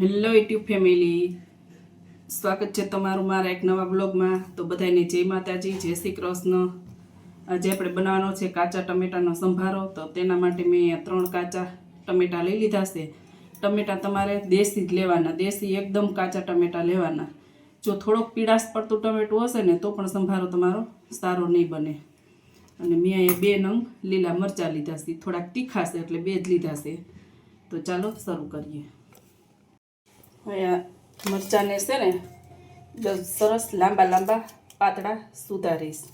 Hello YouTube family સ્વાગત છે તમારું મારા એક નવા બ્લોગમાં તો બધાને જય માતાજી, જય શ્રી કૃષ્ણ. આજે આપણે બનાવવાનો છે કાચા ટમેટાનો સંભારો. તો તેના માટે મેં ત્રણ કાચા ટમેટા લઈ લીધા છે. ટમેટા તમારે દેશી જ લેવાના, દેશી એકદમ કાચા ટમેટા લેવાના. જો થોડોક પીળાશ પડતું ટમેટું હશે ને, તો પણ સંભારો તમારો સારો નહીં બને. અને મેં અહીંયા બે નંગ લીલા મરચાં લીધા છે. થોડાક તીખા છે એટલે બે જ લીધા છે. તો ચાલો શરૂ કરીએ. અહીંયા મરચાંને છે ને સરસ લાંબા લાંબા પાતળા સુધારીશ.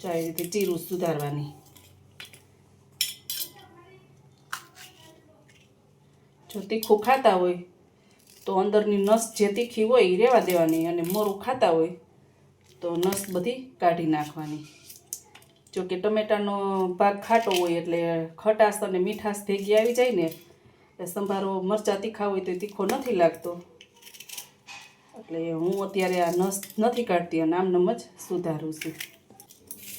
જો આવી રીતે ચીરું સુધારવાની. જો તીખું ખાતા હોય, તો અંદરની નસ જે તીખી હોય એ રહેવા દેવાની અને મોરું ખાતા હોય, તો નસ બધી કાઢી નાખવાની. જો કે ટમેટાનો ભાગ ખાટો હોય એટલે ખટાશ અને મીઠાશ ભેગી આવી જાય ને એટલે સંભારો મરચાં તીખા હોય તો તીખો નથી લાગતો. એટલે હું અત્યારે આ નસ નથી કાઢતી અને આમનામ જ સુધારું છું.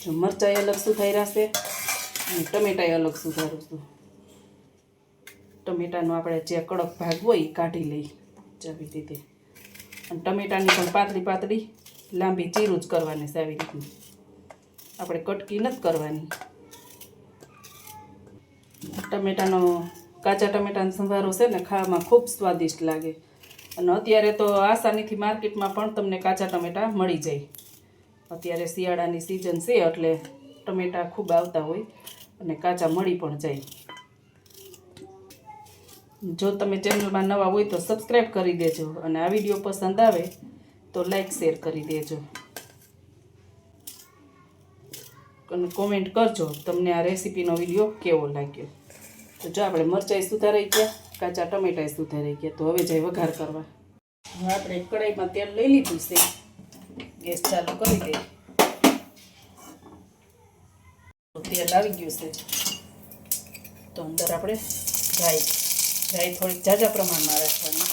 જો મરચાંય અલગ સુધારી રહેશે અને ટમેટાય અલગ સુધારું છું. ટમેટાનો આપણે જે કડક ભાગ હોય એ કાઢી લઈ આવી રીતે. અને ટમેટાની પણ પાતળી પાતળી લાંબી ચીરું જ કરવાની છે આવી રીતની. આપણે કટકી નથી કરવાની. ટમેટાનો કાચા ટમેટાનો સંભારો છે ને ખાવામાં ખૂબ સ્વાદિષ્ટ લાગે. અને અત્યારે તો આસાનીથી માર્કેટમાં પણ તમને કાચા ટમેટા મળી જાય. અત્યારે શિયાળાની સિઝન છે એટલે ટમેટા ખૂબ આવતા હોય અને કાચા મળી પણ જાય. જો તમે ચેનલમાં નવા હોય તો સબસ્ક્રાઈબ કરી દેજો અને આ વીડિયો પસંદ આવે તો લાઈક શેર કરી દેજો. અને કોમેન્ટ કરજો તમને આ રેસીપીનો વીડિયો કેવો લાગ્યો. તો જો આપણે મરચાઈ સુધારાઈ ગયા, કાચા ટમેટાય સુધારાઈ ગયા, તો હવે જઈ વઘાર કરવા. હવે આપણે કઢાઈમાં તેલ લઈ લીધું છે. ગેસ ચાલુ કરી દઈએ. તેલ આવી ગયું છે. તો અંદર આપણે રાઈ રાઈ થોડીક ઝાઝા પ્રમાણમાં રાખવાની.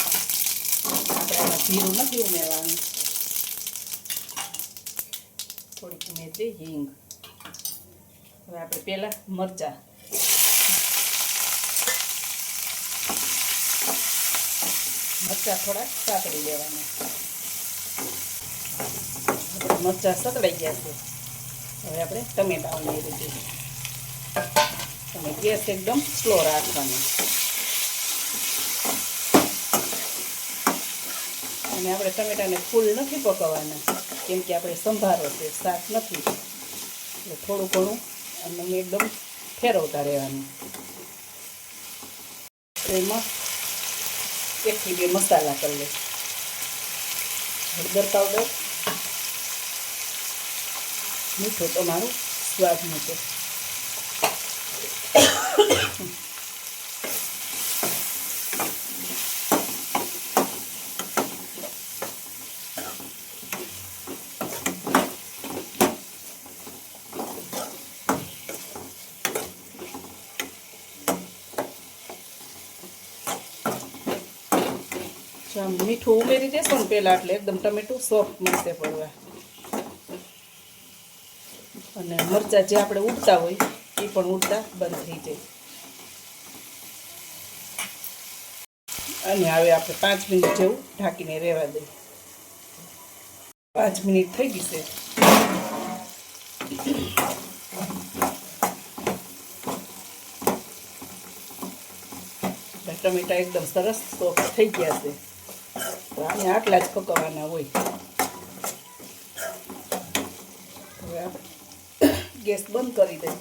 આપણે આમાં જીરું નથી ઉમેરવાનું. થોડીક ઉમેરી હિંગ. હવે આપણે પહેલાં મરચાં મરચાં થોડા સાતળી લેવાના. મરચાં સતળાઈ ગયા છે. હવે આપણે ટમેટા ઉમેરી દઈએ અને ગેસ એકદમ સ્લો રાખવાનો. અને આપણે ટમેટાને ફૂલ નથી પકવવાના, કેમ કે આપણે સંભારો છે, શાક નથી. એટલે થોડું ઘણું અને એકદમ ફેરવતા રહેવાનું. એમાં એકથી બે મસાલા કરી લે. હળદર પાવડર. મીઠું તમારું સ્વાદ મુજબ. જો આમ મીઠું ઉમેરી દેશો ને પહેલાં એટલે એકદમ ટમેટું સોફ્ટ મળશે પડવા અને મરચાં જે આપણે ઉડતા હોય, એ પણ ઉડતા બંધ થઈ જાય. અને હવે આપણે પાંચ મિનિટ જેવું ઢાંકીને રહેવા દઈએ. પાંચ મિનિટ થઈ ગઈ છે. ટમેટા એકદમ સરસ સોફ્ટ થઈ ગયા છે. આને આટલા જ પકવવાના હોય. હવે ગેસ બંધ કરી દઈએ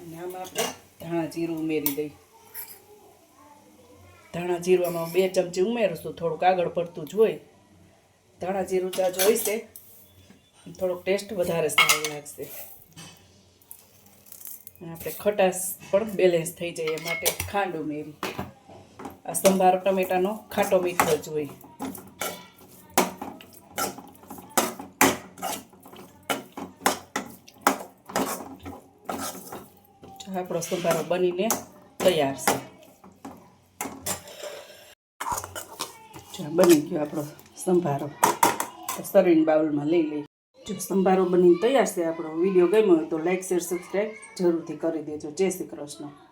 અને આમાં આપણે ધાણા જીરું ઉમેરી દઈએ ધાણા જીરવામાં બે ચમચી ઉમેરશું, થોડુંક આગળ પડતું જ હોય. ધાણા જીરું ચા જોઈશે થોડોક ટેસ્ટ વધારે સારો લાગશે. આપણે ખટાશ પણ બેલેન્સ થઈ જાય એ માટે ખાંડ ઉમેરી. આ સંભારો ટમેટાનો ખાટો મીઠો જ હોય. આપણો સંભારો બનીને તૈયાર છે. બની ગયો આપણો સંભારો. સરીન બાઉલમાં લઈ લઈ જો સંભારો બનીને તૈયાર છે આપણો વીડિયો ગમ્યો હોય તો લાઈક શેર સબસ્ક્રાઈબ જરૂરથી કરી દેજો. જય શ્રી કૃષ્ણ.